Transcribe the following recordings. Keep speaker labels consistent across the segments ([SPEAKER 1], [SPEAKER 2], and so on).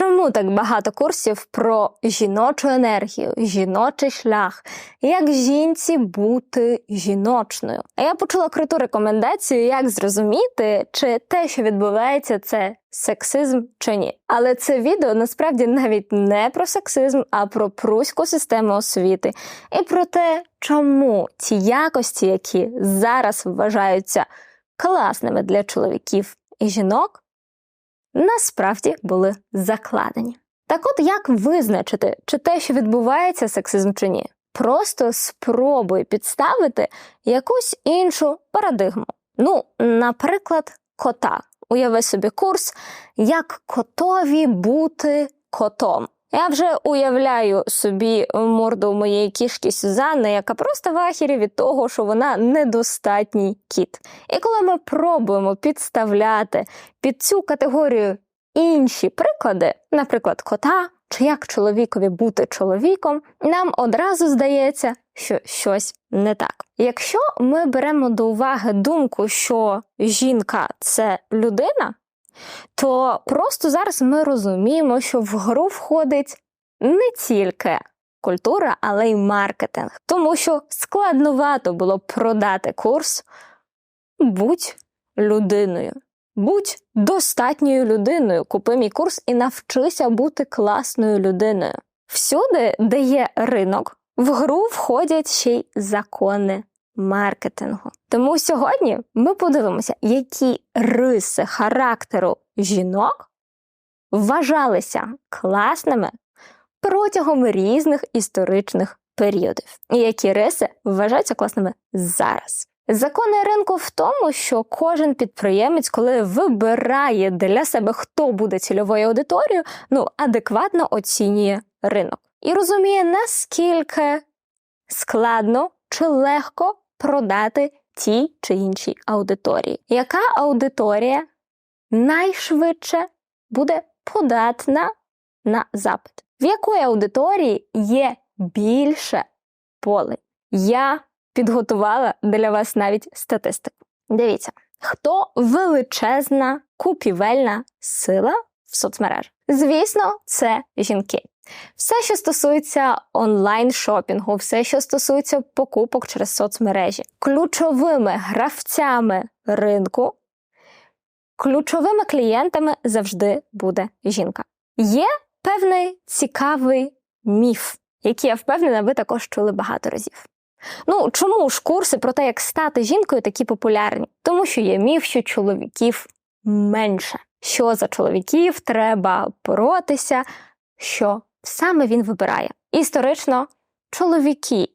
[SPEAKER 1] Чому так багато курсів про жіночу енергію, жіночий шлях, як жінці бути жіночною? А я почула круту рекомендацію, як зрозуміти, чи те, що відбувається, це сексизм чи ні. Але це відео насправді навіть не про сексизм, а про пруську систему освіти і про те, чому ті якості, які зараз вважаються класними для чоловіків і жінок насправді були закладені. Так от як визначити, чи те, що відбувається сексизм чи ні? Просто спробуй підставити якусь іншу парадигму. Ну, наприклад, кота. Уяви собі курс, як котові бути котом. Я вже уявляю собі морду моєї кішки Сюзанни, яка просто в ахірі від того, що вона недостатній кіт. І коли ми пробуємо підставляти під цю категорію інші приклади, наприклад, кота, чи як чоловікові бути чоловіком, нам одразу здається, що щось не так. Якщо ми беремо до уваги думку, що жінка це людина, то просто зараз ми розуміємо, що в гру входить не тільки культура, але й маркетинг, тому що складновато було продати курс будь людиною. Будь достатньою людиною, купи мій курс і навчися бути класною людиною. Всюди, де є ринок, в гру входять ще й закони маркетингу. Тому сьогодні ми подивимося, які риси характеру жінок вважалися класними протягом різних історичних періодів, і які риси вважаються класними зараз. Закони ринку в тому, що кожен підприємець, коли вибирає для себе, хто буде цільовою аудиторією, ну адекватно оцінює ринок і розуміє, наскільки складно чи легко продати тій чи іншій аудиторії. Яка аудиторія найшвидше буде податна на запит? В якої аудиторії є більше поле? Я підготувала для вас навіть статистику. Дивіться, хто величезна купівельна сила в соцмережах? Звісно, це жінки. Все, що стосується онлайн-шопінгу, все, що стосується покупок через соцмережі, ключовими гравцями ринку, ключовими клієнтами завжди буде жінка. Є певний цікавий міф, який я впевнена, ви також чули багато разів. Ну чому ж курси про те, як стати жінкою, такі популярні? Тому що є міф, що чоловіків менше. Що за чоловіків треба боротися, що саме він вибирає. Історично чоловіки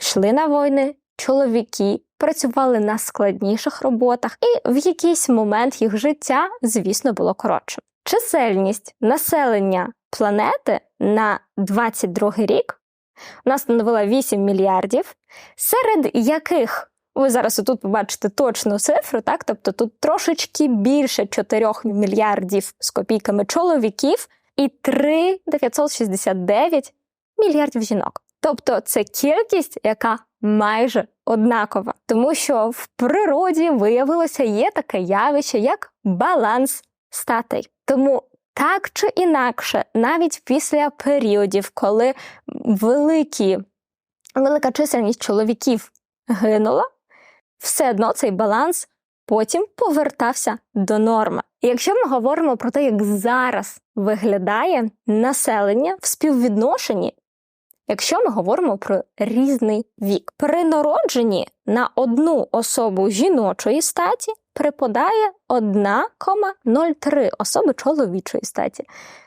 [SPEAKER 1] йшли на війни, чоловіки працювали на складніших роботах, і в якийсь момент їх життя, звісно, було коротшим. Чисельність населення планети на 22 рік вона становила 8 мільярдів, серед яких ви зараз тут побачите точну цифру, так? Тобто тут трошечки більше 4 мільярдів з копійками чоловіків і 3 969 мільярдів жінок. Тобто це кількість, яка майже однакова, тому що в природі виявилося є таке явище, як баланс статей. Тому так чи інакше, навіть після періодів, коли великі, велика чисельність чоловіків гинула, все одно цей баланс потім повертався до норми. І якщо ми говоримо про те, як зараз виглядає населення в співвідношенні, якщо ми говоримо про різний вік, при народженні на одну особу жіночої статі припадає 1,03 особи чоловічої статі.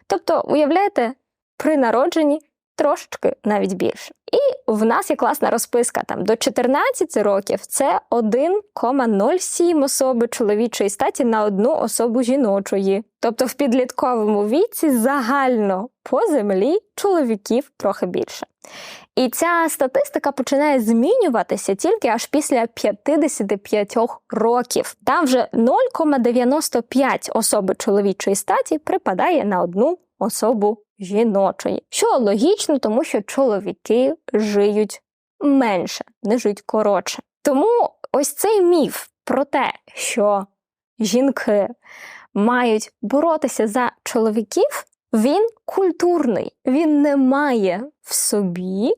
[SPEAKER 1] Тобто, уявляєте, при народженні трошечки навіть більше. І в нас є класна розписка там до 14 років це 1,07 особи чоловічої статі на одну особу жіночої. Тобто в підлітковому віці загально по землі чоловіків трохи більше. І ця статистика починає змінюватися тільки аж після 55 років. Там вже 0,95 особи чоловічої статі припадає на одну особу жіночої. Що логічно, тому що чоловіки жиють менше, не жиють коротше. Тому ось цей міф про те, що жінки мають боротися за чоловіків, він культурний, він не має в собі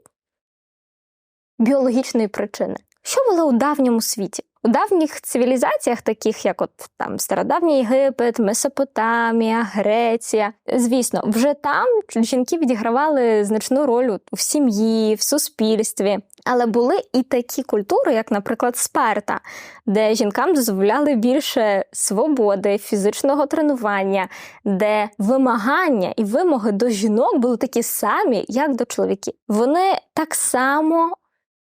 [SPEAKER 1] біологічної причини. Що було у давньому світі? У давніх цивілізаціях, таких як от там стародавній Єгипет, Месопотамія, Греція, звісно, вже там жінки відігравали значну роль в сім'ї, в суспільстві. Але були і такі культури, як, наприклад, Спарта, де жінкам дозволяли більше свободи, фізичного тренування, де вимагання і вимоги до жінок були такі самі, як до чоловіків. Вони так само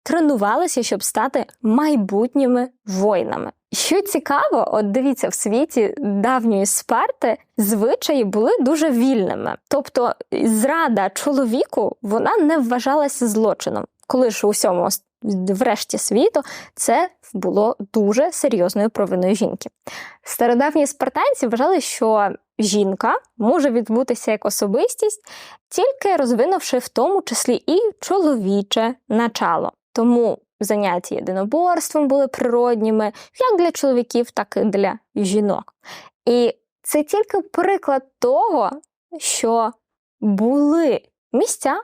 [SPEAKER 1] тренувалися, щоб стати майбутніми воїнами. Що цікаво, от дивіться, в світі давньої Спарти звичаї були дуже вільними. Тобто зрада чоловіку вона не вважалася злочином. Коли ж у всьому врешті світу це було дуже серйозною провиною жінки. Стародавні спартанці вважали, що жінка може відбутися як особистість, тільки розвинувши в тому числі і чоловіче начало. Тому заняття єдиноборством були природніми, як для чоловіків, так і для жінок. І це тільки приклад того, що були місця,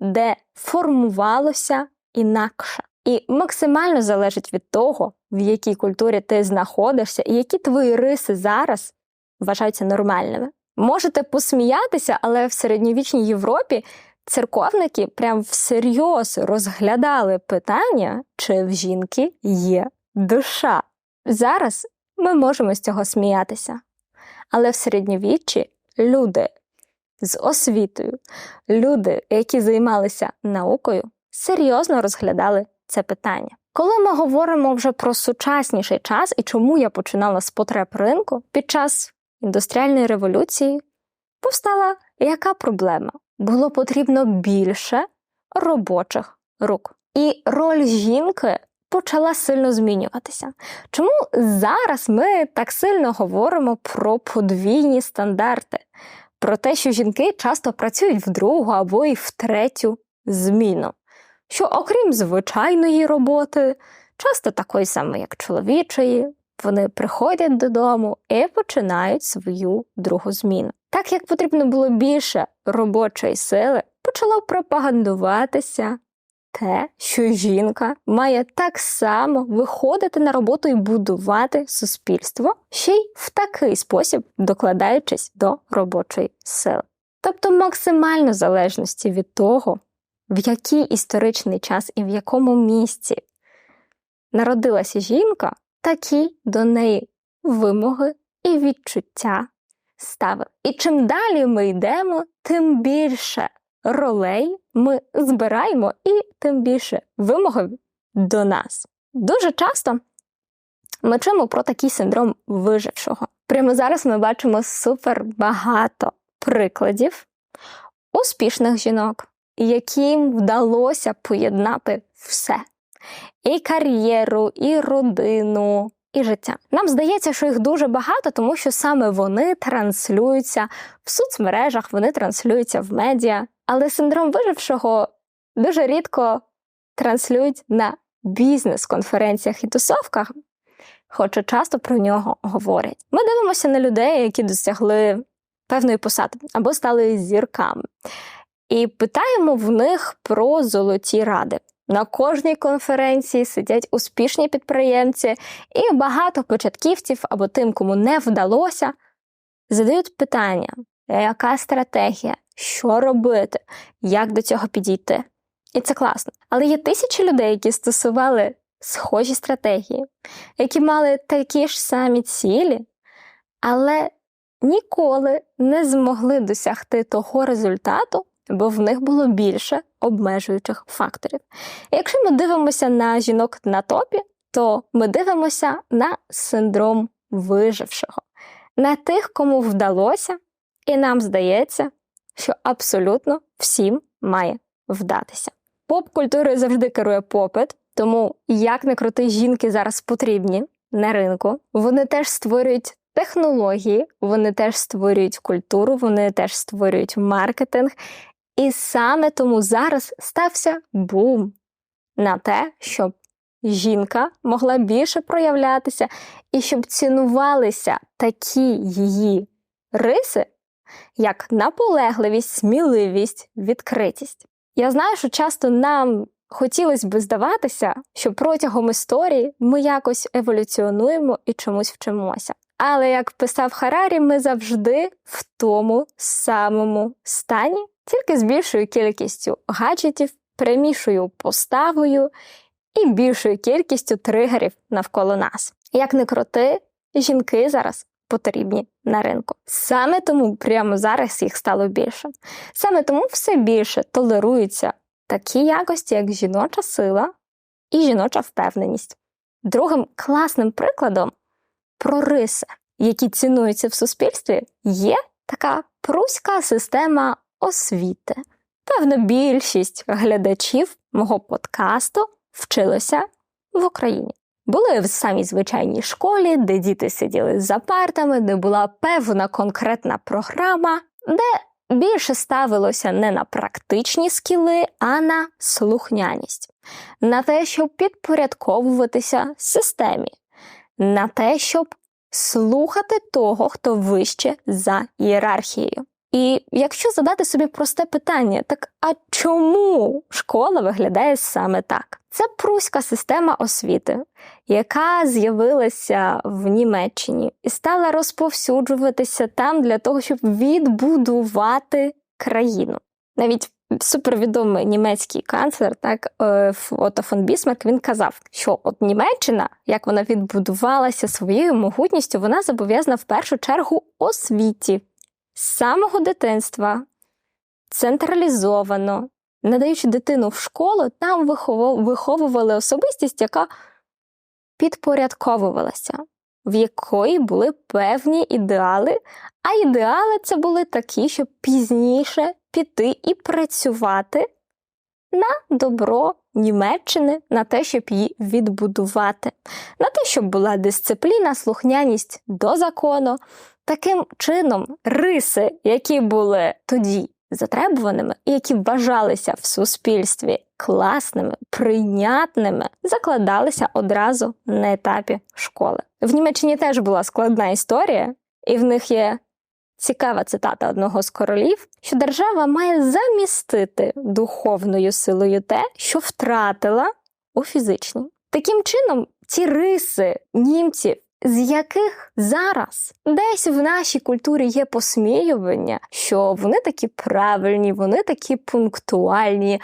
[SPEAKER 1] де формувалося інакше. І максимально залежить від того, в якій культурі ти знаходишся, і які твої риси зараз вважаються нормальними. Можете посміятися, але в середньовічній Європі церковники прям всерйоз розглядали питання, чи в жінки є душа. Зараз ми можемо з цього сміятися. Але в середньовіччі люди з освітою, люди, які займалися наукою, серйозно розглядали це питання. Коли ми говоримо вже про сучасніший час і чому я починала з потреб ринку, під час індустріальної революції повстала яка проблема? Було потрібно більше робочих рук. І роль жінки почала сильно змінюватися. Чому зараз ми так сильно говоримо про подвійні стандарти? Про те, що жінки часто працюють в другу або й в третю зміну. Що, окрім звичайної роботи, часто такої самої, як чоловічої, вони приходять додому і починають свою другу зміну. Так як потрібно було більше робочої сили, почало пропагандуватися те, що жінка має так само виходити на роботу і будувати суспільство, ще й в такий спосіб докладаючись до робочої сили. Тобто максимально залежності від того, в який історичний час і в якому місці народилася жінка, такі до неї вимоги і відчуття ставив. І чим далі ми йдемо, тим більше ролей ми збираємо, і тим більше вимоги до нас. Дуже часто ми чуємо про такий синдром вижившого. Прямо зараз ми бачимо супер багато прикладів успішних жінок, яким вдалося поєднати все. І кар'єру, і родину, і життя. Нам здається, що їх дуже багато, тому що саме вони транслюються в соцмережах, вони транслюються в медіа. Але синдром вижившого дуже рідко транслюють на бізнес-конференціях і тусовках, хоча часто про нього говорять. Ми дивимося на людей, які досягли певної посади або стали зірками, і питаємо в них про золоті ради. На кожній конференції сидять успішні підприємці, і багато початківців або тим, кому не вдалося, задають питання, яка стратегія, що робити, як до цього підійти. І це класно. Але є тисячі людей, які стосували схожі стратегії, які мали такі ж самі цілі, але ніколи не змогли досягти того результату, бо в них було більше обмежуючих факторів. якщо ми дивимося на жінок на топі, то ми дивимося на синдром вижившого, на тих, кому вдалося, і нам здається, що абсолютно всім має вдатися. Поп-культурою завжди керує попит, тому як не крути жінки зараз потрібні на ринку, вони теж створюють. Технології, вони теж створюють культуру, вони теж створюють маркетинг, і саме тому зараз стався бум на те, щоб жінка могла більше проявлятися і щоб цінувалися такі її риси, як наполегливість, сміливість, відкритість. Я знаю, що часто нам хотілося би здаватися, що протягом історії ми якось еволюціонуємо і чомусь вчимося. Але як писав Харарі, ми завжди в тому самому стані, тільки з більшою кількістю гаджетів, перемішою поставою і більшою кількістю тригерів навколо нас. Як не крути, жінки зараз потрібні на ринку. Саме тому прямо зараз їх стало більше. Саме тому все більше толеруються такі якості, як жіноча сила і жіноча впевненість. Другим класним прикладом про риси, які цінуються в суспільстві, є така пруська система освіти. Певно, більшість глядачів мого подкасту вчилися в Україні. Були в самій звичайній школі, де діти сиділи за партами, де була певна конкретна програма, де більше ставилося не на практичні скіли, а на слухняність, на те, щоб підпорядковуватися системі, на те, щоб слухати того, хто вище за ієрархією. І якщо задати собі просте питання, так а чому школа виглядає саме так? Це пруська система освіти, яка з'явилася в Німеччині і стала розповсюджуватися там для того, щоб відбудувати країну. Навіть супервідомий німецький канцлер, так е, Отто фон Бісмарк, він казав, що от Німеччина, як вона відбудувалася своєю могутністю, вона зобов'язана в першу чергу освіті з самого дитинства. Централізовано, надаючи дитину в школу, там виховували особистість, яка підпорядковувалася, в якої були певні ідеали, а ідеали це були такі, щоб пізніше піти і працювати на добро Німеччини, на те, щоб її відбудувати, на те, щоб була дисципліна, слухняність до закону. Таким чином, риси, які були тоді затребуваними і які вважалися в суспільстві класними, прийнятними, закладалися одразу на етапі школи. В Німеччині теж була складна історія, і в них є цікава цитата одного з королів, що держава має замістити духовною силою те, що втратила у фізичній. Таким чином, ці риси німців з яких зараз десь в нашій культурі є посміювання, що вони такі правильні, вони такі пунктуальні,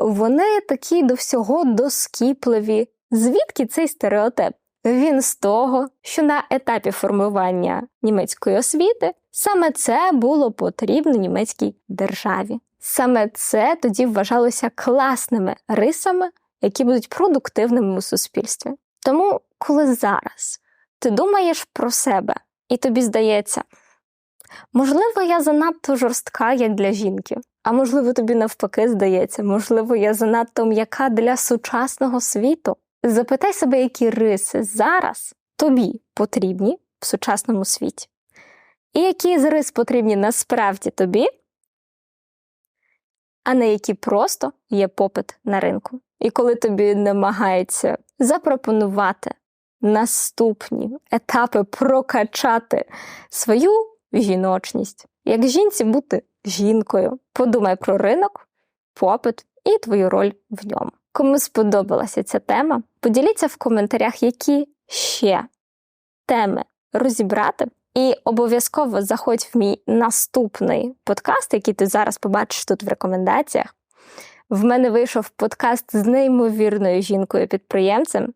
[SPEAKER 1] вони такі до всього доскіпливі. Звідки цей стереотип? Він з того, що на етапі формування німецької освіти саме це було потрібно німецькій державі. Саме це тоді вважалося класними рисами, які будуть продуктивними у суспільстві. Тому, коли зараз ти думаєш про себе, і тобі здається, можливо, я занадто жорстка, як для жінки, а можливо, тобі навпаки здається, можливо, я занадто м'яка для сучасного світу. Запитай себе, які риси зараз тобі потрібні в сучасному світі. І які з рис потрібні насправді тобі, а на які просто є попит на ринку. І коли тобі намагаються запропонувати наступні етапи прокачати свою жіночність, як жінці бути жінкою. Подумай про ринок, попит і твою роль в ньому. Кому сподобалася ця тема, поділіться в коментарях, які ще теми розібрати. І обов'язково заходь в мій наступний подкаст, який ти зараз побачиш тут в рекомендаціях. В мене вийшов подкаст з неймовірною жінкою-підприємцем,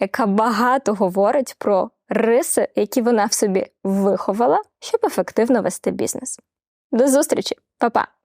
[SPEAKER 1] яка багато говорить про риси, які вона в собі виховала, щоб ефективно вести бізнес. До зустрічі, Па-па!